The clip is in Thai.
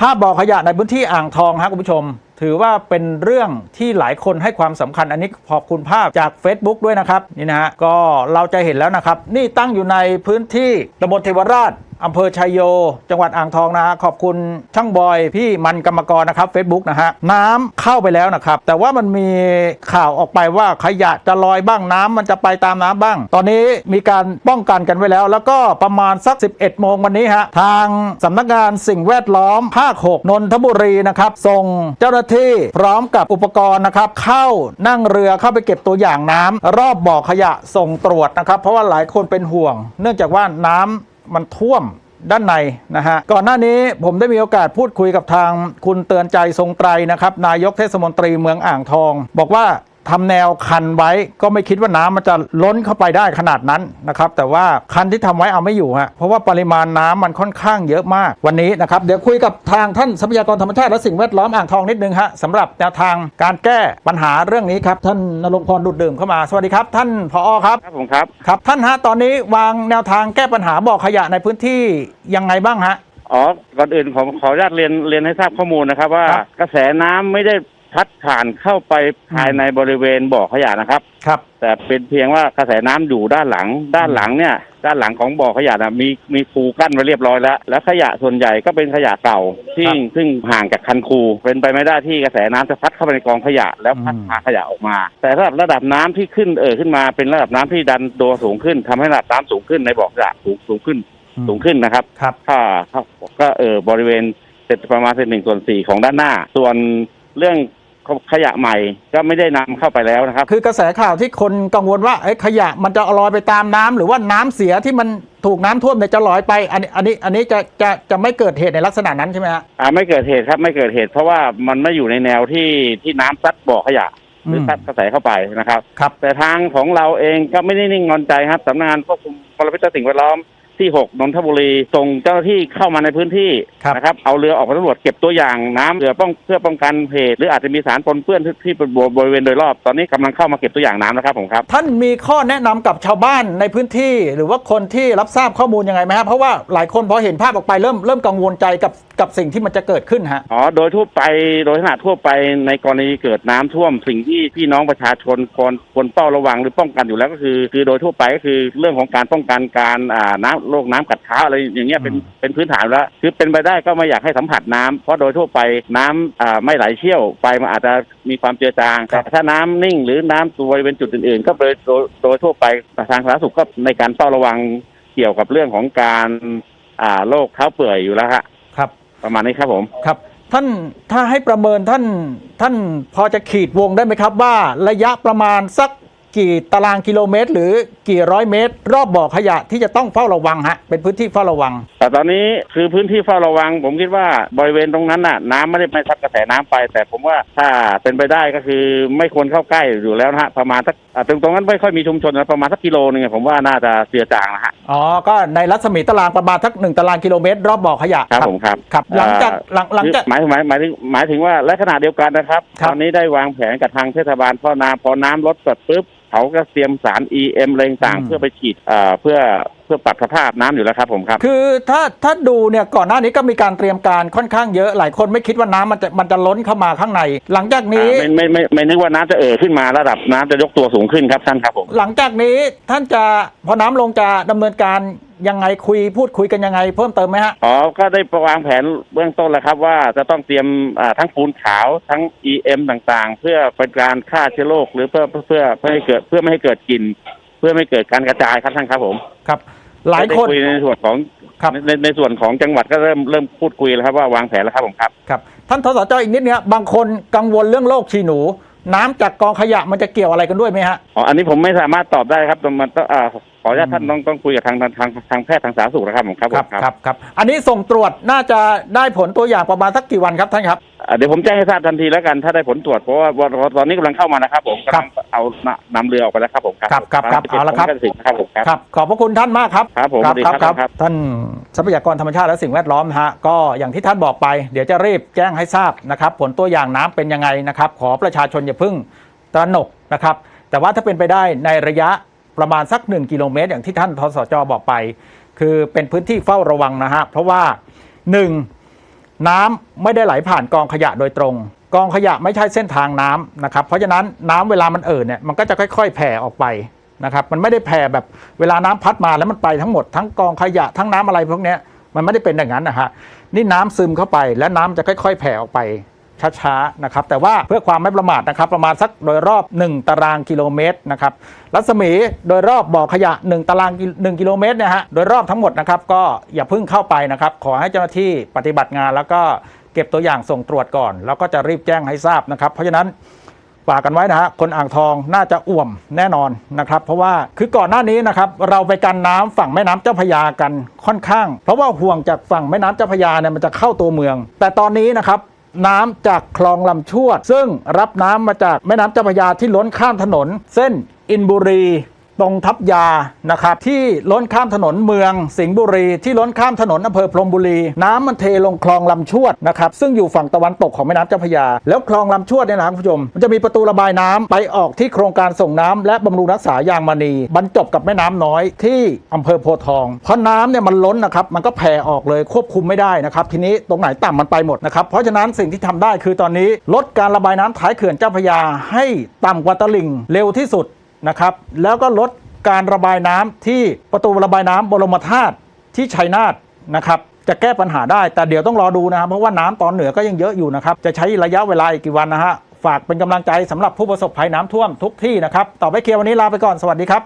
ภาพบ่อขยะในพื้นที่อ่างทองครับคุณผู้ชม ถือว่าเป็นเรื่องที่หลายคนให้ความสำคัญอันนี้ขอบคุณภาพจาก Facebook ด้วยนะครับนี่นะฮะก็เราจะเห็นแล้วนะครับ นี่ตั้งอยู่ในพื้นที่ตำบลเทวราช อำเภอชัยโย จังหวัดอ่างทองนะฮะขอบคุณช่างบอยพี่มันกรรมกรนะครับ Facebook นะฮะน้ำเข้าไปแล้วนะครับ แต่ว่ามันมีข่าวออกไปว่าขยะจะลอยบ้างน้ำมันจะไปตามน้ำบ้าง ตอนนี้มีการป้องกันกันไว้แล้ว แล้วก็ประมาณสัก 11 โมงวันนี้ฮะทางสำนักงานสิ่งแวดล้อมภาค6นนทบุรีนะครับส่งเจ้าหน้าที่พร้อมกับอุปกรณ์นะครับเข้านั่งเรือเข้าไปเก็บตัวอย่างน้ำรอบบ่อขยะส่งตรวจนะครับ เพราะว่าหลายคนเป็นห่วง เนื่องจากว่าน้ำ มันท่วมด้านในนะฮะก่อนหน้านี้ผมได้มีโอกาสพูดคุยกับทางคุณเตือนใจทรงไตรนะครับ นายกเทศมนตรีเมืองอ่างทอง บอกว่า ทำแนวคันไว้ก็ไม่คิดว่าน้ำมันจะล้นเข้าไปได้ขนาดนั้นนะครับ แต่ว่าคันที่ทำไว้เอาไม่อยู่ฮะเพราะว่าปริมาณน้ำมันค่อนข้างเยอะมากวันนี้นะครับเดี๋ยวคุยกับทางท่านทรัพยากรธรรมชาติและสิ่งแวดล้อมอ่างทองนิดนึงฮะสำหรับแนวทางการแก้ปัญหาเรื่องนี้ครับท่านนรงค์พรดุดดื่มเข้ามาสวัสดีครับ ท่านผอครับครับผมครับครับ ท่านฮะตอนนี้วางแนวทางแก้ปัญหาบ่อขยะในพื้นที่ยังไงบ้างฮะอ๋อก่อนอื่นผมขออนุญาตเรียนเรียนให้ทราบข้อมูลนะครับ ว่าครับกระแสน้ำไม่ได้ พัดผ่านเข้าไปภายในบริเวณบ่อขยะนะครับ ครับ แต่เป็นเพียงว่ากระแสน้ำอยู่ด้านหลัง ด้านหลังเนี่ย ด้านหลังของบ่อขยะนะมีมีคูกั้นไว้เรียบร้อยแล้ว แล้วขยะส่วนใหญ่ก็เป็นขยะเก่าที่ซึ่งห่างจากคันคู เป็นไปไม่ได้ที่กระแสน้ำจะพัดเข้าไปในกองขยะ แล้วพัดพาขยะออกมา แต่ระดับระดับน้ำที่ขึ้นเอ่อขึ้นมาเป็นระดับน้ำที่ดันตัวสูงขึ้นทำให้ระดับน้ำสูงขึ้นในบ่อขยะสูงสูงขึ้นสูงขึ้นนะครับ ครับ ถ้าถ้าก็เออบริเวณเศษประมาณเศษหนึ่งส่วนสี่ของด้านหน้า ส่วน เรื่องขยะใหม่ก็ไม่ได้นำเข้าไปแล้วนะครับ คือกระแสข่าวที่คนกังวลว่าเอ้ยขยะมันจะลอยไปตามน้ำหรือว่าน้ำเสียที่มันถูกน้ำท่วมเนี่ยจะลอยไป อันนี้อันนี้อันนี้จะจะจะไม่เกิดเหตุในลักษณะนั้นใช่ไหมฮะอ่าไม่เกิดเหตุครับไม่เกิดเหตุ เพราะว่ามันไม่อยู่ในแนวที่ที่น้ำซัดบ่อขยะหรือมซัดกระแสเข้าไปนะครับครับ แต่ทางของเราเองก็ไม่ได้นิ่งนอนใจครับสำนักงานควบคุมมลพิษและสิ่งแวดล้อม ที่6นนทบุรีส่งเจ้าหน้าที่เข้ามาในพื้นที่ครับ นะครับเอาเรือออกไปสำรวจเก็บตัวอย่างน้ำเรือป้องเพื่อป้องกันเหตุหรืออาจจะมีสารปนเปื้อนที่ที่บริเวณโดยรอบตอนนี้กำลังเข้ามาเก็บตัวอย่างน้ำนะครับผมครับ ท่านมีข้อแนะนำกับชาวบ้านในพื้นที่ หรือว่าคนที่รับทราบข้อมูลยังไงไหมครับเพราะว่าหลายคนพอเห็นภาพออกไปเริ่มเริ่มกังวลใจกับกับสิ่งที่มันจะเกิดขึ้นฮะ อ๋อ โดยทั่วไป โดยขนาดทั่วไปในกรณีเกิดน้ำท่วม สิ่งที่พี่น้องประชาชนควรควรเฝ้าระวังหรือป้องกันอยู่แล้วก็คือ คือโดยทั่วไปก็คือเรื่องของการป้องกันการอ่าน้ำโรคน้ำกัดเท้าอะไรอย่างเงี้ยเป็นอืมเป็นพื้นฐานอยู่แล้วคือเป็นไปได้ก็ไม่อยากให้สัมผัสน้ำเพราะโดยทั่วไปน้ำอ่าไม่ไหลเชี่ยวไปมันอาจจะมีความเจือจางแต่ถ้าน้ำนิ่งหรือน้ำตัวบริเวณจุดอื่นๆ ก็โดยโดยโดยทั่วไปทางสาธารณสุขก็ในการเฝ้าระวังเกี่ยวกับเรื่องของการอ่าโรคเท้าเปื่อยอยู่แล้วฮะครับ ประมาณนี้ครับผมครับท่านถ้าให้ประเมินท่านท่านพอจะขีดวงได้ไหมครับว่าระยะประมาณสัก กี่ตารางกิโลเมตร หรือกี่ร้อยเมตร รอบบ่อขยะที่จะต้องเฝ้าระวังฮะเป็นพื้นที่เฝ้าระวัง แต่ตอนนี้คือพื้นที่เฝ้าระวัง ผมคิดว่าบริเวณตรงนั้นน่ะน้ำไม่ได้ไม่ซัดกระแสน้ำไป แต่ผมว่าถ้าเป็นไปได้ก็คือไม่ควรเข้าใกล้อยู่แล้วนะฮะประมาณสักอ่าตรงตรงนั้นไม่ค่อยมีชุมชนนะประมาณสักกิโลนึงอะผมว่าน่าจะเจือจางนะฮะอ๋อก็ในรัศมีตารางประมาณสักหนึ่งตารางกิโลเมตร รอบบ่อขยะครับผมครับครับหลังจากหลังหลังจากหมายหมายหมายถึงหมายถึงว่าและขณะเดียวกันนะครับครับตอนนี้ได้วางแผนกับทางเทศบาลพ่อน้ำพอน้ำลดเสร็จปุ๊บเขาก็เตรียมสาร EM อะไรต่างๆเพื่อไปฉีดอ่าเพื่อ เพื่อปรับสภาพน้ำอยู่แล้วครับผมครับ คือถ้าถ้าดูเนี่ยก่อนหน้านี้ก็มีการเตรียมการค่อนข้างเยอะหลายคนไม่คิดว่าน้ำมันจะมันจะล้นเข้ามาข้างใน หลังจากนี้ อ่าไม่ไม่ไม่ไม่นึกว่าน้ำจะเอ่อขึ้นมาระดับน้ำจะยกตัวสูงขึ้นครับท่านครับผมหลังจากนี้ท่านจะพอน้ำลงจะดำเนินการยังไงคุยพูดคุยกันยังไง เพิ่มเติมไหมฮะ อ๋อก็ได้วางแผนเบื้องต้นแล้วครับ ว่าจะต้องเตรียมอ่าทั้งปูนขาวทั้ง EM ต่างๆ เพื่อเป็นการฆ่าเชื้อโรคหรือเพื่อเพื่อเพื่อเพื่อให้เกิดเพื่อไม่ให้เกิดกลิ่นเพื่อไม่ให้เกิดการกระจายครับท่านครับผม ครับ หลายคน ได้คุยในส่วนของครับในในส่วนของจังหวัดก็เริ่มเริ่มพูดคุยแล้วครับว่าวางแผนแล้วครับผมครับ ครับ ท่านทสจอีกนิดเนี่ยบางคนกังวลเรื่องโรคฉี่หนู น้ำจากกองขยะมันจะเกี่ยวอะไรกันด้วยไหมฮะ อ๋อ อันนี้ผมไม่สามารถตอบได้ครับมันต้องอ่าขออนุญาตอืมท่านต้องต้องคุยกับทางทางทางทางแพทย์ทางสาธารณสุขนะครับผมครับผมครับครับ อันนี้ส่งตรวจน่าจะได้ผลตัวอย่างประมาณสักกี่วันครับท่านครับ อ่าเดี๋ยวผมแจ้งให้ทราบทันทีแล้วกันถ้าได้ผลตรวจเพราะว่าตอนนี้กำลังเข้ามานะครับผมครักำบลัง เอานนำเรือออกไปแล้วครับผมครับครับครับครับผมเอาละครับผมก็สิทธิ์ครับผมครับครับ ขอบพระคุณท่านมากครับครับผมครับสวัสดีครับครับครับ ท่านทรัพยากรธรรมชาติและสิ่งแวดล้อมนะฮะก็อย่างที่ท่านบอกไป เดี๋ยวจะรีบแจ้งให้ทราบนะครับ ผลตัวอย่างน้ำเป็นยังไงนะครับ ขอประชาชนอย่าเพึ่งตระหนกนะครับ แต่ว่าถ้าเป็นไปได้ในระยะประมาณสัก 1 กิโลเมตร อย่างที่ท่านทสจบอกไป คือเป็นพื้นที่เฝ้าระวังนะฮะเพราะว่า 1. น้ำไม่ได้ไหลผ่านกองขยะโดยตรง กองขยะไม่ใช่เส้นทางน้ำนะครับ เพราะฉะนั้นน้ำเวลามันเอ่อเนี่ยมันก็จะค่อย ๆ แผ่ออกไปนะครับ มันไม่ได้แผ่แบบเวลาน้ำพัดมาแล้วมันไปทั้งหมดทั้งกองขยะทั้งน้ำอะไรพวกนี้มันไม่ได้เป็นอย่างนั้นนะฮะนี่น้ำซึมเข้าไปแล้วน้ำจะค่อย ๆ แผ่ออกไปช้าๆนะครับ แต่ว่าเพื่อความไม่ประมาทนะครับ ประมาณสักโดยรอบ 1 ตารางกิโลเมตรนะครับ รัศมีโดยรอบบ่อขยะ 1 ตาราง1กิโลเมตรเนี่ยฮะ โดยรอบทั้งหมดนะครับ ก็อย่าเพิ่งเข้าไปนะครับ ขอให้เจ้าหน้าที่ปฏิบัติงานแล้วก็ เก็บตัวอย่างส่งตรวจก่อน แล้วก็จะรีบแจ้งให้ทราบนะครับ เพราะฉะนั้นฝากกันไว้นะฮะคนอ่างทองน่าจะอ่วมแน่นอนนะครับ เพราะว่าคือก่อนหน้านี้นะครับ เราไปกันน้ำฝั่งแม่น้ำเจ้าพยากันค่อนข้าง เพราะว่าห่วงจากฝั่งแม่น้ำเจ้าพยาเนี่ยมันจะเข้าตัวเมือง แต่ตอนนี้นะครับน้ำจากคลองลำชวด ซึ่งรับน้ำมาจากแม่น้ำเจ้าพยาที่ล้นข้ามถนน เส้นอินบุรี ตรงทับยานะครับที่ล้นข้ามถนนเมือง สิงห์บุรีที่ล้นข้ามถนนอำเภอพรมบุรี น้ำมันเทลงคลองลำชวดนะครับซึ่งอยู่ฝั่งตะวันตกของแม่น้ำเจ้าพระยา แล้วคลองลำชวดเนี่ยนะครับคุณผู้ชมมันจะมีประตูระบายน้ำไปออกที่โครงการส่งน้ำและบำรุงรักษายางมณีบรรจบกับแม่น้ำน้อยที่อำเภอโพทองเพราะน้ำเนี่ยมันล้นนะครับมันก็แผ่ออกเลยควบคุมไม่ได้นะครับทีนี้ตรงไหนต่ำมันไปหมดนะครับเพราะฉะนั้นสิ่งที่ทำได้คือตอนนี้ลดการระบายน้ำท้ายเขื่อนเจ้าพระยาให้ต่ำกว่าตลิ่งเร็วที่สุด นะครับ แล้วก็ลดการระบายน้ำที่ประตูระบายน้ำบรมธาตุที่ชัยนาทนะครับจะแก้ปัญหาได้ แต่เดี๋ยวต้องรอดูนะครับ เพราะว่าน้ำตอนเหนือก็ยังเยอะอยู่นะครับ จะใช้ระยะเวลาอีกกี่วันนะฮะ ฝากเป็นกำลังใจสำหรับผู้ประสบภัยน้ำท่วมทุกที่นะครับ ต่อไปเคลียร์วันนี้ลาไปก่อน สวัสดีครับ